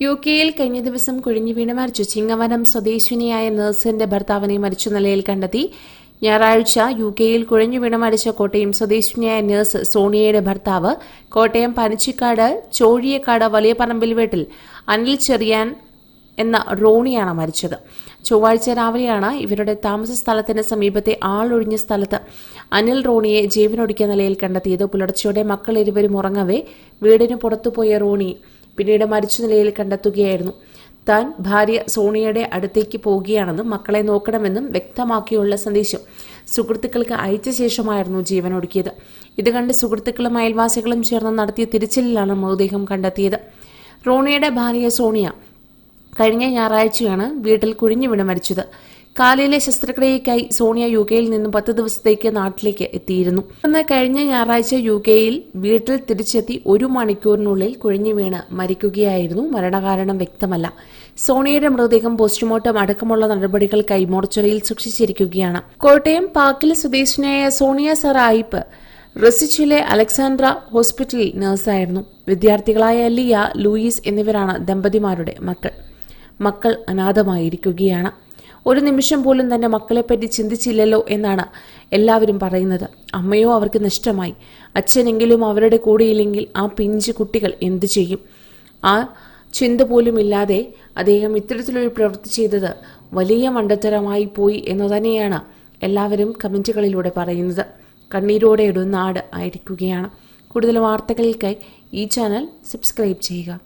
U കെയിൽ കഴിഞ്ഞ ദിവസം കുഴിഞ്ഞു വീണ് മരിച്ചു ചിങ്ങവനം സ്വദേശിനിയായ നഴ്സിന്റെ ഭർത്താവിനെ മരിച്ച നിലയിൽ കണ്ടെത്തി. ഞായറാഴ്ച യു കെയിൽ കുഴഞ്ഞു വീണ് മരിച്ച കോട്ടയം സ്വദേശിനിയായ നഴ്സ് സോണിയയുടെ ഭർത്താവ് കോട്ടയം പനച്ചിക്കാട് ചോഴിയക്കാട് വലിയ പറമ്പിൽ വീട്ടിൽ അനിൽ ചെറിയാൻ എന്ന റോണിയാണ് മരിച്ചത്. ചൊവ്വാഴ്ച രാവിലെയാണ് ഇവരുടെ താമസ സ്ഥലത്തിന് സമീപത്തെ ആളൊഴിഞ്ഞ സ്ഥലത്ത് അനിൽ റോണിയെ ജീവനൊടുക്കിയ നിലയിൽ കണ്ടെത്തിയത്. പുലർച്ചയോടെ മക്കൾ ഇരുവരും ഉറങ്ങവേ വീടിന് പുറത്തുപോയ റോണി പിന്നീട് മരിച്ച നിലയിൽ കണ്ടെത്തുകയായിരുന്നു. താൻ ഭാര്യ സോണിയയുടെ അടുത്തേക്ക് പോവുകയാണെന്നും മക്കളെ നോക്കണമെന്നും വ്യക്തമാക്കിയുള്ള സന്ദേശം സുഹൃത്തുക്കൾക്ക് അയച്ച ശേഷമായിരുന്നു ജീവൻ ഒടുക്കിയത്. ഇത് കണ്ട് സുഹൃത്തുക്കളും അയൽവാസികളും ചേർന്ന് നടത്തിയ തിരച്ചിലിലാണ് മൃതദേഹം കണ്ടെത്തിയത്. റോണിയുടെ ഭാര്യ സോണിയ കഴിഞ്ഞ ഞായറാഴ്ചയാണ് വീട്ടിൽ കുഴിഞ്ഞു വീണ് മരിച്ചത്. കാലിലെ ശസ്ത്രക്രിയയ്ക്കായി സോണിയ യു കെയിൽ നിന്നും പത്ത് ദിവസത്തേക്ക് നാട്ടിലേക്ക് എത്തിയിരുന്നു. എന്നാൽ കഴിഞ്ഞ ഞായറാഴ്ച യു കെയിൽ വീട്ടിൽ തിരിച്ചെത്തി ഒരു മണിക്കൂറിനുള്ളിൽ കുഴിഞ്ഞു വീണ് മരിക്കുകയായിരുന്നു. മരണകാരണം വ്യക്തമല്ല. സോണിയയുടെ മൃതദേഹം പോസ്റ്റ്മോർട്ടം അടക്കമുള്ള നടപടികൾക്കായി മോർച്ചറിയിൽ സൂക്ഷിച്ചിരിക്കുകയാണ്. കോട്ടയം പാക്കിൽ സ്വദേശിനിയായ സോണിയ സറായിപ്പ് റസിച്ചിലെ അലക്സാൻഡ്ര ഹോസ്പിറ്റലിൽ നഴ്സായിരുന്നു. വിദ്യാർത്ഥികളായ ലിയ ലൂയിസ് എന്നിവരാണ് ദമ്പതിമാരുടെ മക്കൾ. മക്കൾ അനാഥമായിരിക്കുകയാണ്. ഒരു നിമിഷം പോലും തന്നെ മക്കളെപ്പറ്റി ചിന്തിച്ചില്ലല്ലോ എന്നാണ് എല്ലാവരും പറയുന്നത്. അമ്മയോ അവർക്ക് നഷ്ടമായി. അച്ഛനെങ്കിലും അവരുടെ കൂടെയില്ലെങ്കിൽ ആ പിഞ്ച് കുട്ടികൾ എന്തു ചെയ്യും? ആ ചിന്ത പോലും ഇല്ലാതെ അദ്ദേഹം ഇത്തരത്തിലൊരു പ്രവൃത്തി ചെയ്തത് വലിയ മണ്ടത്തരമായി പോയി എന്ന് തന്നെയാണ് എല്ലാവരും കമന്റുകളിലൂടെ പറയുന്നത്. കണ്ണീരോടെ ഇടുന്ന ആട് ആയിരിക്കുകയാണ്. കൂടുതൽ വാർത്തകൾക്കായി ഈ ചാനൽ സബ്സ്ക്രൈബ് ചെയ്യുക.